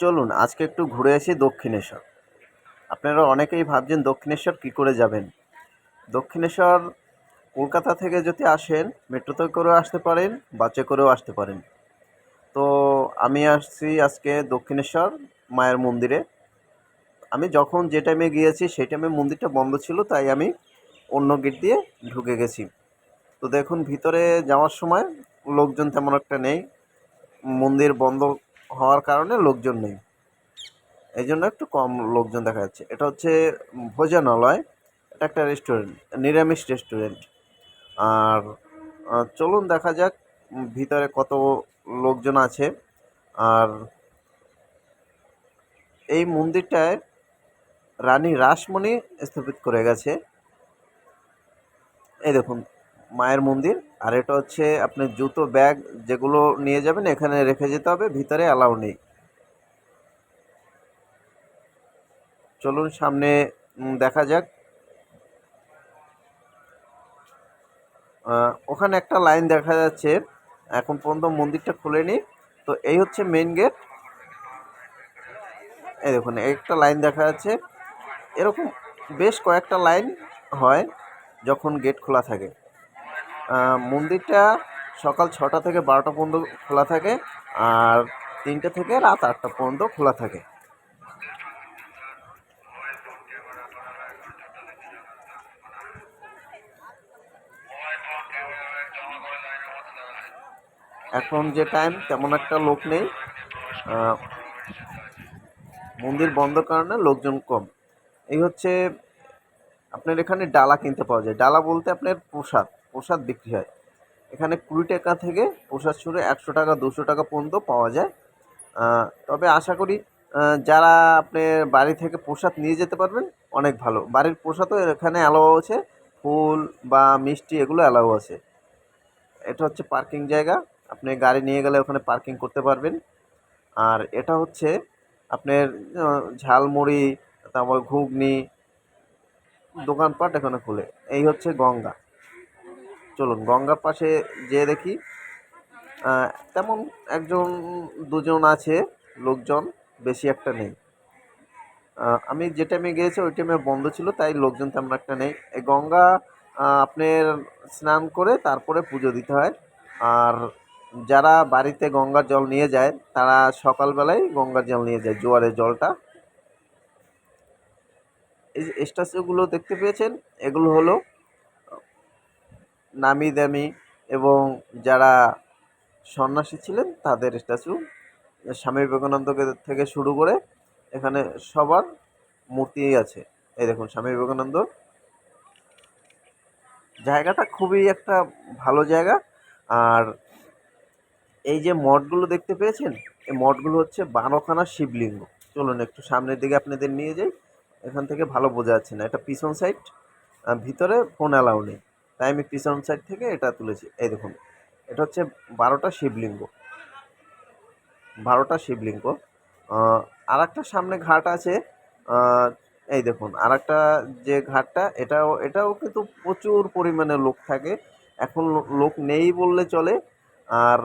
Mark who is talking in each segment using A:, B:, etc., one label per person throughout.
A: চলুন, আজকে একটু ঘুরে আসি দক্ষিণেশ্বর। আপনারা অনেকেই ভাবছেন দক্ষিণেশ্বর কী করে যাবেন? দক্ষিণেশ্বর কলকাতা থেকে যদি আসেন মেট্রোতে করেও আসতে পারেন, বাসে করেও আসতে পারেন। তো আমি আসছি আজকে দক্ষিণেশ্বর মায়ের মন্দিরে। আমি যখন যে টাইমে গিয়েছি, সেই টাইমে মন্দিরটা বন্ধ ছিল, তাই আমি অন্য গেট দিয়ে ঢুকে গেছি। তো দেখুন, ভিতরে যাওয়ার সময় লোকজন তেমন একটা নেই। মন্দির বন্ধ হওয়ার কারণে লোকজন নেই। এই জন্য একটু কম লোকজন দেখা যাচ্ছে। এটা হচ্ছে ভোজনালয়। এটা একটা রেস্টুরেন্ট নিরামিষ রেস্টুরেন্ট আর চলুন দেখা যাক ভিতরে কত লোকজন আছে। আর, এই মন্দিরটায় রানী রাসমণি স্থাপিত করে গেছে। এই দেখুন মায়ের মন্দির, আর এটা হচ্ছে আপনি জুতো, ব্যাগ যেগুলো নিয়ে যাবেন, এখানে রেখে যেতে হবে, ভিতরে অ্যালাউ নেই। চলুন সামনে দেখা যাক। ওখানে একটা লাইন দেখা যাচ্ছে, এখন পর্যন্ত মন্দিরটা খুলেনি। তো এই হচ্ছে মেন গেট। এই দেখুন, একটা লাইন দেখা যাচ্ছে। এরকম বেশ কয়েকটা লাইন হয় যখন গেট খোলা থাকে। মন্দিরটা সকাল ছটা থেকে বারোটা পর্যন্ত খোলা থাকে আর তিনটে থেকে রাত আটটা পর্যন্ত খোলা থাকে। এখন যে টাইম তেমন একটা লোক নেই। মন্দির বন্ধ কারণে লোকজন কম। এই হচ্ছে আপনার এখানে ডালা কিনতে পাওয়া যায়। ডালা বলতে আপনার প্রসাদ। প্রসাদ বিক্রি হয়। এখানে কুড়ি টাকা থেকে প্রসাদ শুরু, একশো টাকা, দুশো টাকা পর্যন্ত পাওয়া যায়। তবে আশা করি যারা আপনি বাড়ি থেকে প্রসাদ নিয়ে যেতে পারবেন, অনেক ভালো। বাড়ির প্রসাদও এখানে অ্যালাউ আছে। ফুল বা মিষ্টি এগুলো অ্যালাউ আছে। এটা হচ্ছে পার্কিং জায়গা। আপনি গাড়ি নিয়ে গেলে ওখানে পার্কিং করতে পারবেন। আর এটা হচ্ছে আপনার ঝালমুড়ি, তারপর ঘুগনি, দোকানপাট এখানে খুলে। এই হচ্ছে গঙ্গা। চলুন, গঙ্গার পাশে যেয়ে দেখি তেমন একজন, দুজন আছে, লোকজন, বেশি একটা নেই। আমি যে টাইমে গিয়েছি, ওই টাইমে বন্ধ ছিল, তাই লোকজন তেমন একটা নেই। এই গঙ্গা আপনার স্নান করে তারপরে পুজো দিতে হয়। আর যারা বাড়িতে গঙ্গার জল নিয়ে যায়, তারা সকালবেলায় গঙ্গার জল নিয়ে যায়, জোয়ারের জলটা। এই যে স্ট্যাচুগুলো দেখতে পেয়েছেন, এগুলো হলো নামি দামি এবং যারা সন্ন্যাসী ছিলেন, তাদের স্ট্যাচু স্বামী বিবেকানন্দকে থেকে শুরু করে এখানে সবার মূর্তিই আছে। এই দেখুন, স্বামী বিবেকানন্দ। জায়গাটা খুবই একটা ভালো জায়গা। আর এই যে মঠগুলো দেখতে পেয়েছেন, এই মঠগুলো হচ্ছে বারোখানা শিবলিঙ্গ। চলুন একটু সামনের দিকে আপনাদের নিয়ে যাই। এখান থেকে ভালো বোঝা যাচ্ছে না। এটা পিছন সাইড ভিতরে ফোন অ্যালাউ নেই। তাই আমি পিছন সাইড থেকে এটা তুলেছি। এই দেখুন, এটা হচ্ছে বারোটা শিবলিঙ্গ। বারোটা শিবলিঙ্গ। আর একটা সামনে ঘাট আছে। এই দেখুন আর একটা যে ঘাটটা, এটাও এটাও কিন্তু প্রচুর পরিমাণে লোক থাকে। এখন লোক নেই বললে চলে। আর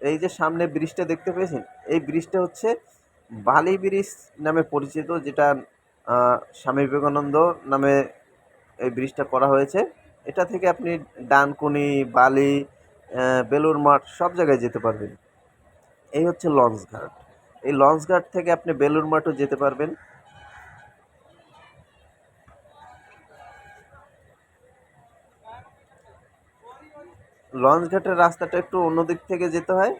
A: এই যে সামনে ব্রিজটা দেখতে পেয়েছেন? এই ব্রিজটা হচ্ছে বালি ব্রিজ নামে পরিচিত, যেটা স্বামী বিবেকানন্দ নামে এই ব্রিজটা করা হয়েছে। এটা থেকে আপনি ডানকুনি, বালি বেলুর মাঠ সব জায়গায় যেতে পারবেন। এই হচ্ছে লঞ্চ ঘাট। এই লঞ্চ ঘাট থেকে আপনি বেলুর মাঠও যেতে পারবেন। লঞ্চ ঘাটের রাস্তাটা একটু অন্য দিক থেকে যেতে হয়।